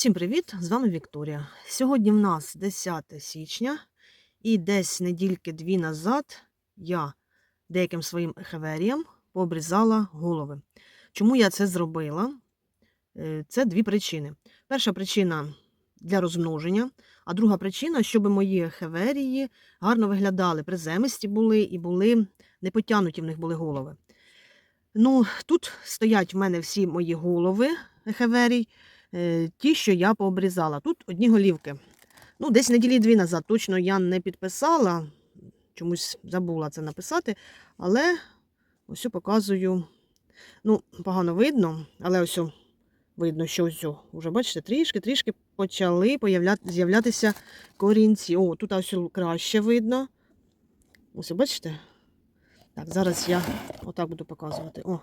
Всім привіт! З вами Вікторія. Сьогодні в нас 10 січня, і десь недільки дві назад я деяким своїм ехеверіям пообрізала голови. Чому я це зробила? Е, Це дві причини. Перша причина для розмноження, а друга причина, щоб мої ехеверії гарно виглядали, приземисті були і були не потягнуті в них були голови. Ну, тут стоять в мене всі мої голови ехеверій. Е, ті, що я пообрізала. Тут одні голівки. Ну, десь неділі дві назад точно я не підписала, чомусь забула це написати, але ось показую. Ну, погано видно, але ось видно, що ось вже, бачите, трішки-трішки почали з'являтися корінці. О, тут ось краще видно. Ось, бачите? Так, зараз я отак буду показувати. О,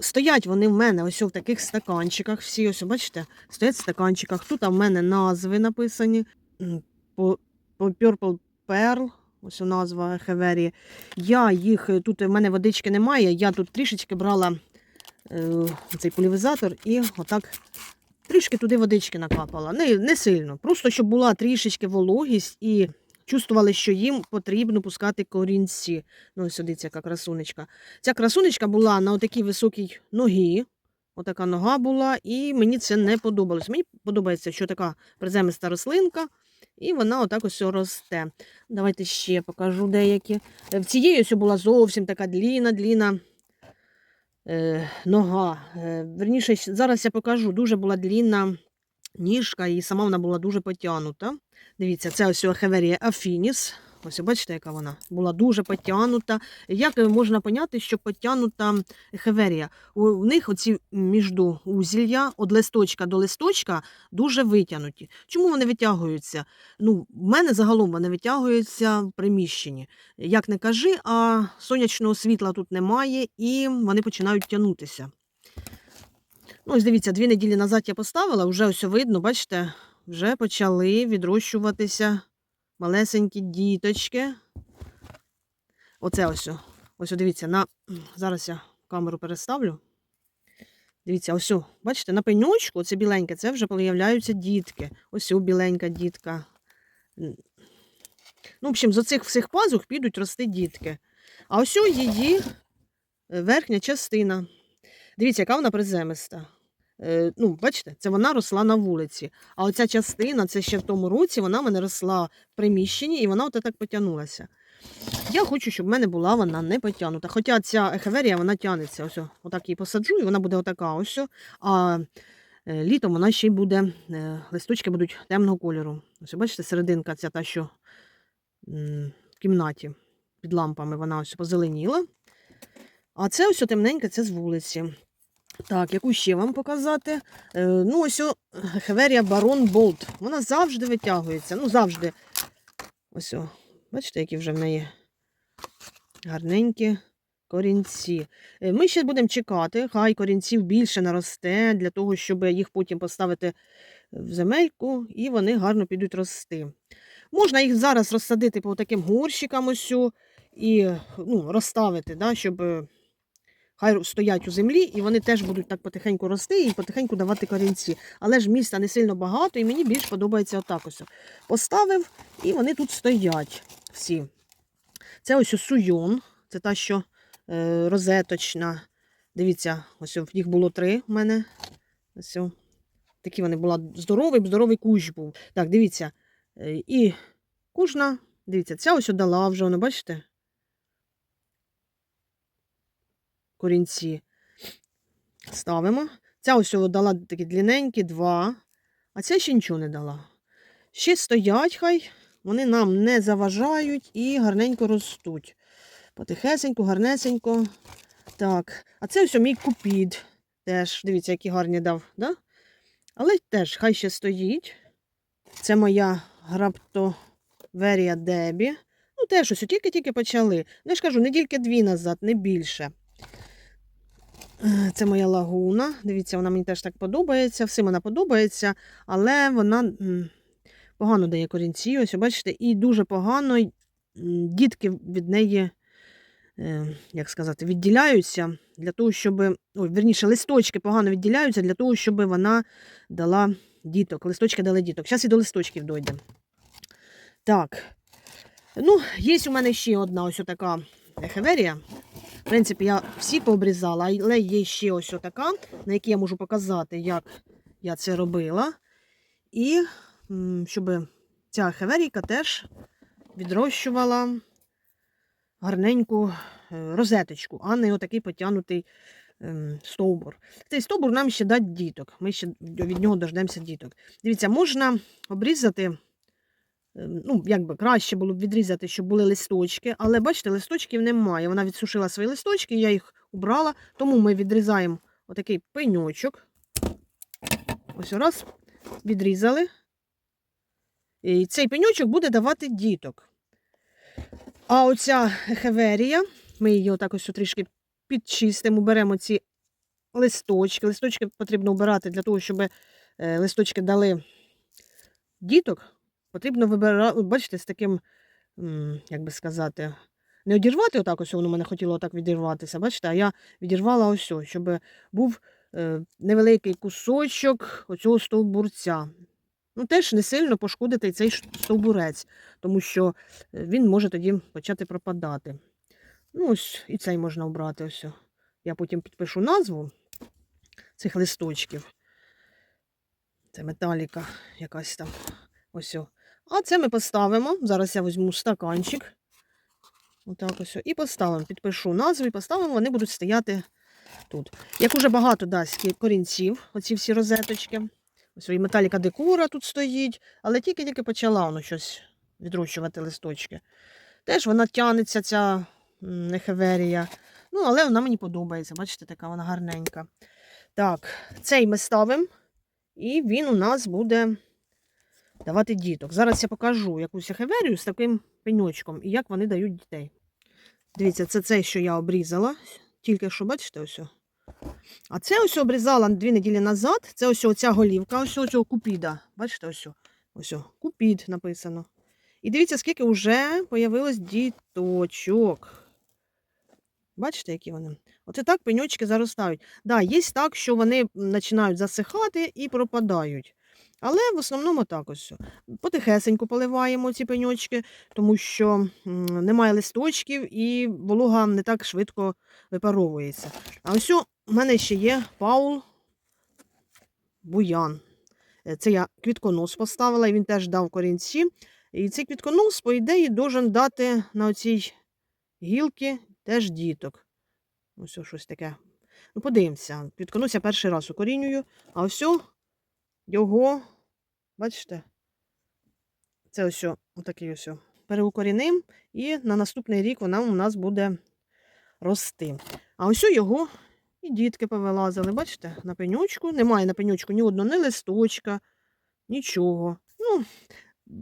Стоять вони в мене ось в таких стаканчиках. Всі, ось, бачите, стоять в стаканчиках. Тут в мене назви написані. По, Purple Pearl, ось назва Хеверії. Я їх, е, тут в мене водички немає, я тут трішечки брала е, цей полівізатор і отак трішки туди водички накапала. Не, не сильно. Просто щоб була трішечки вологість і чувствували, що їм потрібно пускати корінці. Ну, ось яка красунечка. Ця красунечка була на отакій високій ногі. Отака нога була, і мені це не подобалось. Мені подобається, що така приземиста рослинка, і вона отак ось росте. Давайте ще покажу деякі. Е, В цієї ось була зовсім така дліна, дліна е, нога. Е, верніше, зараз я покажу, дуже була длінна ніжка, і сама вона була дуже потягнута. Дивіться, це ось Хеверія Афініс. Ось бачите, яка вона була дуже потягнута. Як можна поняти, що потягнута хеверія? У них оці міждоузілля від листочка до листочка дуже витягнуті. Чому вони витягуються? Ну, в мене загалом вони витягуються в приміщенні. Як не кажи, а сонячного світла тут немає, і вони починають тягнутися. Ну, ось дивіться, дві неділі назад я поставила, вже ось видно, бачите, вже почали відрощуватися малесенькі діточки. Оце ось. Ось дивіться, на... зараз я камеру переставлю. Дивіться, ось, бачите, на пеньочку, це біленьке, це вже появляються дітки. Ось біленька дітка. Ну, в общем, з оцих всіх пазух підуть рости дітки. А ось її е, верхня частина. Дивіться, яка вона приземиста. Е, ну, бачите, це вона росла на вулиці. А оця частина, це ще в тому році, вона в мене росла в приміщенні і вона от так потягнулася. Я хочу, щоб в мене була вона не потягнута. Хоча ця ехеверія, вона тягнеться. Ось, отак її посаджу, і вона буде отака ось. А е, літом вона ще й буде, е, листочки будуть темного кольору. Ось, бачите, серединка ця та, що в кімнаті під лампами, вона ось позеленіла. А це ось о темненьке, це з вулиці. Так, яку ще вам показати? Е, ну, ось о, Хеверія Барон Болт. Вона завжди витягується. Ну, завжди. Ось, о, бачите, які вже в неї гарненькі корінці. Е, Ми ще будемо чекати, хай корінців більше наросте, для того, щоб їх потім поставити в земельку, і вони гарно підуть рости. Можна їх зараз розсадити по таким горщикам ось і ну, розставити, да, щоб. Хай стоять у землі, і вони теж будуть так потихеньку рости і потихеньку давати корінці. Але ж міста не сильно багато, і мені більш подобається отак ось. Поставив, і вони тут стоять всі. Це ось суйон, це та, що е, розеточна. Дивіться, ось їх було три в мене. Ось. Такі вони була здоровий, здоровий кущ був. Так, дивіться. Е, і кожна, дивіться, ця ось дала вже, воно, бачите? Корінці ставимо. Ця ось дала такі длинненькі, два, а ця ще нічого не дала. Ще стоять хай, вони нам не заважають і гарненько ростуть. Потихесенько, гарнесенько. Так, а це ось мій купід. Теж, дивіться, які гарні дав. Да? Але теж хай ще стоїть. Це моя граптоверія Дебі. Ну, теж ось тільки-тільки почали. Ну, я ж кажу, недільки дві назад, не більше. Е, Це моя лагуна. Дивіться, вона мені теж так подобається. Всім вона подобається, але вона погано дає корінці. Ось, бачите, і дуже погано дітки від неї е, як сказати, відділяються для того, щоб. Ой, верніше, листочки погано відділяються для того, щоб вона дала діток. Листочки дали діток. Зараз і до листочків дойдемо. Так. Ну, є у мене ще одна ось така ехеверія. В принципі, я всі пообрізала, але є ще ось така, на якій я можу показати, як я це робила. І щоб ця хеверійка теж відрощувала гарненьку е, розеточку, а не отакий потягнутий ем, стовбур. Цей стовбур нам ще дасть діток. Ми ще від нього дождемося діток. Дивіться, можна обрізати, ну, як би краще було б відрізати, щоб були листочки, але бачите, листочків немає. Вона відсушила свої листочки, я їх убрала, тому ми відрізаємо отакий пеньочок. Ось раз, відрізали. І цей пеньочок буде давати діток. А оця хеверія, ми її отак ось трішки підчистимо, беремо ці листочки. Листочки потрібно обирати для того, щоб е, листочки дали діток. Потрібно вибирати, бачите, з таким, як би сказати, не одірвати отак, ось воно мене хотіло отак відірватися, бачите, а я відірвала ось, ось, щоб був е, невеликий кусочок оцього стовбурця. Ну, теж не сильно пошкодити цей стовбурець, тому що е, він може тоді почати пропадати. Ну, ось і цей можна обрати. Ось. Я потім підпишу назву цих листочків. Це металіка якась там. Ось. А це ми поставимо. Зараз я візьму стаканчик. Отак ось. І поставимо. Підпишу назву і поставимо, вони будуть стояти тут. Як уже багато дасть корінців, оці всі розеточки. Ось і металіка декора тут стоїть, але тільки-тільки почала воно щось відрощувати листочки. Теж вона тянеться, ця м, ехеверія. Ну, але вона мені подобається. Бачите, така вона гарненька. Так, цей ми ставимо, і він у нас буде давати діток. Зараз я покажу якусь ехеверію з таким пеньочком і як вони дають дітей. Дивіться, це цей, що я обрізала. Тільки що, бачите, ось. А це ось обрізала дві неділі назад. Це ось оця голівка, ось цього купіда. Бачите, ось. Ось купід написано. І дивіться, скільки вже появилось діточок. Бачите, які вони? Оце так пеньочки заростають. Да, є так, що вони починають засихати і пропадають. Але в основному так ось. Потихесеньку поливаємо ці пеньочки, тому що немає листочків і волога не так швидко випаровується. А ось у мене ще є Паул Буян. Е, Це я квітконос поставила, і він теж дав корінці. І цей квітконос, по ідеї, должен дати на оцій гілки теж діток. Ось щось таке. Ну, подивимося. Квітконос я перший раз укорінюю, а ось його, бачите, це ось отакий ось. Переукоріним, і на наступний рік вона у нас буде рости. А ось його і дітки повилазили, бачите, на пенючку. Немає на пенючку ні одного, ні листочка, нічого. Ну,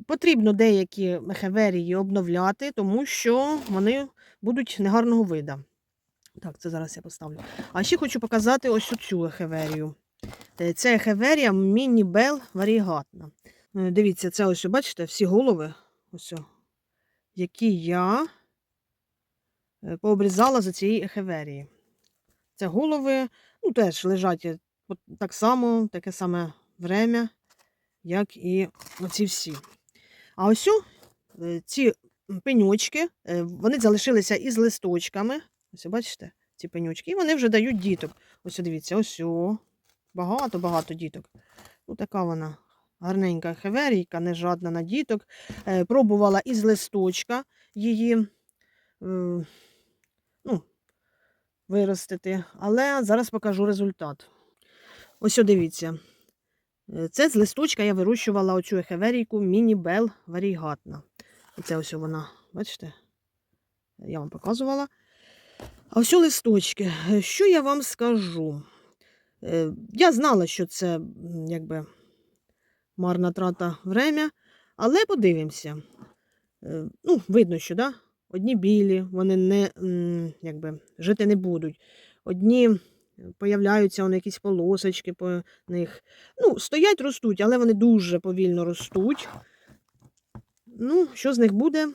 потрібно деякі хеверії обновляти, тому що вони будуть негарного вида. Так, це зараз я поставлю. А ще хочу показати ось цю ехеверію. Е, Це ехеверія міні-бел варігатна. Дивіться, це ось, бачите, всі голови, ось, які я е, пообрізала за цієї ехеверії. Це голови, ну, теж лежать е, так само, таке саме время, як і оці всі. А ось ці пеньочки, вони залишилися із листочками. Ось, бачите, ці пеньочки, і вони вже дають діток. Ось, дивіться, ось багато-багато діток. Ну, така вона гарненька хеверійка, не жадна на діток. Е, Пробувала із листочка її е, ну, виростити, але зараз покажу результат. Ось, дивіться. Е, Це з листочка я вирощувала оцю ехеверійку міні-бел варігатна. Оце ось вона, бачите? Я вам показувала. А ось листочки. Що я вам скажу? Е, Я знала, що це якби марна трата время, але подивимося. Е, Ну, видно, що да? одні білі, вони не, якби, жити не будуть. Одні появляються вони якісь полосочки по них. Ну, стоять, ростуть, але вони дуже повільно ростуть. Ну, що з них буде,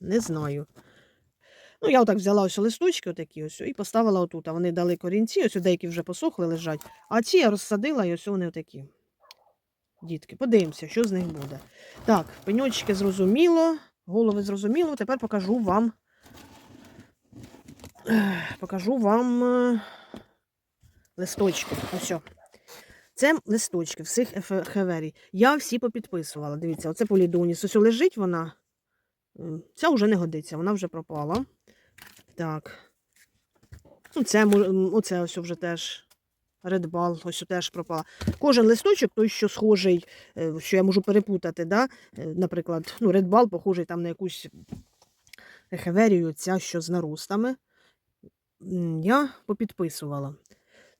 не знаю. Ну, я отак взяла ось листочки отакі ось і поставила отут. А вони дали корінці, ось деякі вже посохли, лежать. А ці я розсадила і ось вони отакі. Дітки, подивимося, що з них буде. Так, пеньочки зрозуміло, голови зрозуміло. Тепер покажу вам. Покажу вам е, листочки. Ось. Це листочки всіх хеверій. Я всі попідписувала. Дивіться, оце полідоніс. Ось лежить вона. Ця вже не годиться, вона вже пропала. Так. Ну, це, оце ось вже теж. Редбал, ось теж пропала. Кожен листочок, той, що схожий, е, що я можу перепутати, да? е, наприклад, ну, редбал похожий там на якусь ехеверію, ця, що з наростами. Я попідписувала.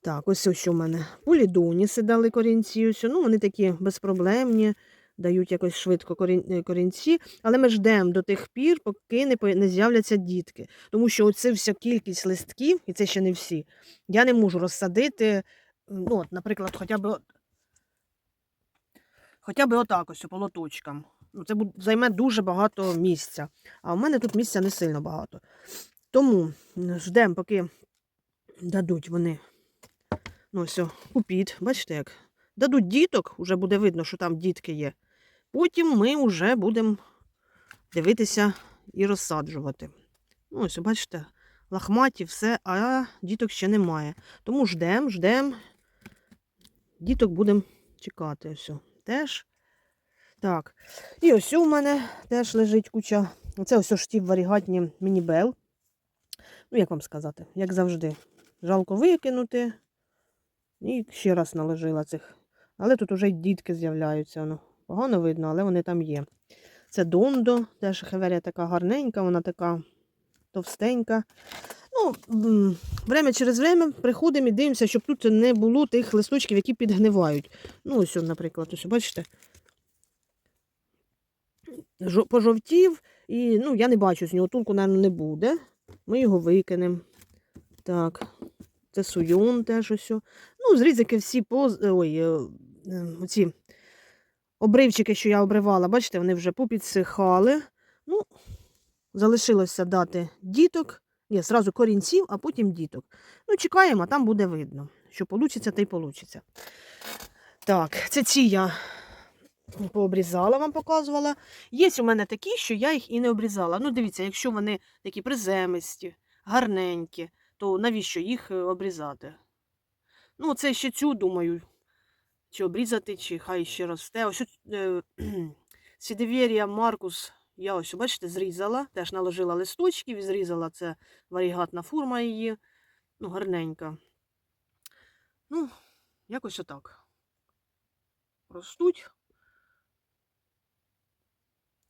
Так, ось ось в мене. Полідоніси дали корінці. Ось, ну, вони такі безпроблемні, дають якось швидко е, корінці. Але ми ждемо до тих пір, поки не, з'являться дітки. Тому що оце вся кількість листків, і це ще не всі, я не можу розсадити, ну, от, наприклад, хоча б, хоча б отак ось по лоточкам. Ну, це займе дуже багато місця. А в мене тут місця не сильно багато. Тому ждемо, поки дадуть вони. Ну, ось, о, пупіт, бачите як? Дадуть діток, вже буде видно, що там дітки є. Потім ми вже будемо дивитися і розсаджувати. Ну, ось, бачите, лахматі, все, а діток ще немає. Тому ждемо, ждемо. Діток будемо чекати. Ось, теж. Так. І ось у мене теж лежить куча. Оце ось ті варігатні мінібел. Ну, як вам сказати, як завжди. Жалко викинути. І ще раз наложила цих. Але тут уже й дітки з'являються. Ну, погано видно, але вони там є. Це дондо, теж хеверія така гарненька, вона така товстенька. Ну, время через время приходимо і дивимося, щоб тут не було тих листочків, які підгнивають. Ну, ось, наприклад, ось, бачите. Пожовтів, і ну, я не бачу з нього толку, мабуть, не буде. Ми його викинемо. Так, це суйон теж ось. Ну, зрізики всі поз... Ой, е, оці обривчики, що я обривала, бачите, вони вже попідсихали. Ну, залишилося дати діток. Ні, зразу корінців, а потім діток. Ну, чекаємо, там буде видно. Що вийде, та й вийде. Так, це ці я пообрізала, вам показувала. Є у мене такі, що я їх і не обрізала. Ну, дивіться, якщо вони такі приземисті, гарненькі, то навіщо їх е, обрізати? Ну, це ще цю, думаю, чи обрізати, чи хай ще росте. Ось е, Сідевєрія Маркус, я ось, бачите, зрізала, теж наложила листочків і зрізала це варігатна форма її. Ну, гарненька. Ну, якось отак. Ростуть.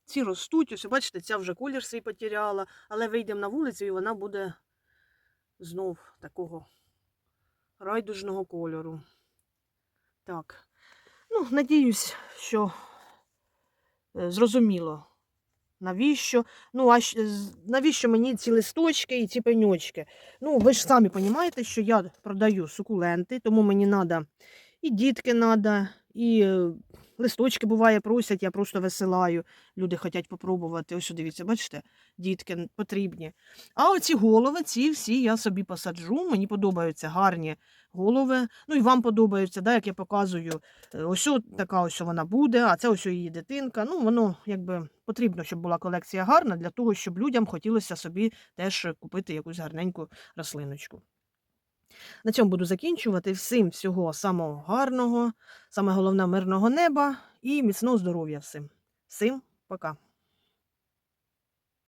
Ці ростуть, ось бачите, ця вже колір свій потеряла, але вийдемо на вулицю і вона буде знов такого райдужного кольору. Так. Ну, надіюсь, що е, зрозуміло, навіщо. Ну, а навіщо мені ці листочки і ці пеньочки? Ну, ви ж самі розумієте, що я продаю сукуленти, тому мені треба і дітки треба, і е, листочки буває просять, я просто висилаю. Люди хочуть попробувати. Ось дивіться, бачите, дітки потрібні. А оці голови, ці всі я собі посаджу. Мені подобаються гарні голови. Ну і вам подобаються, да, як я показую. Е, Ось така ось вона буде, а це ось її дитинка. Ну, воно якби потрібно, щоб була колекція гарна, для того, щоб людям хотілося собі теж купити якусь гарненьку рослиночку. На цьому буду закінчувати. Всім всього самого гарного, саме головне мирного неба і міцного здоров'я всім. Всім пока.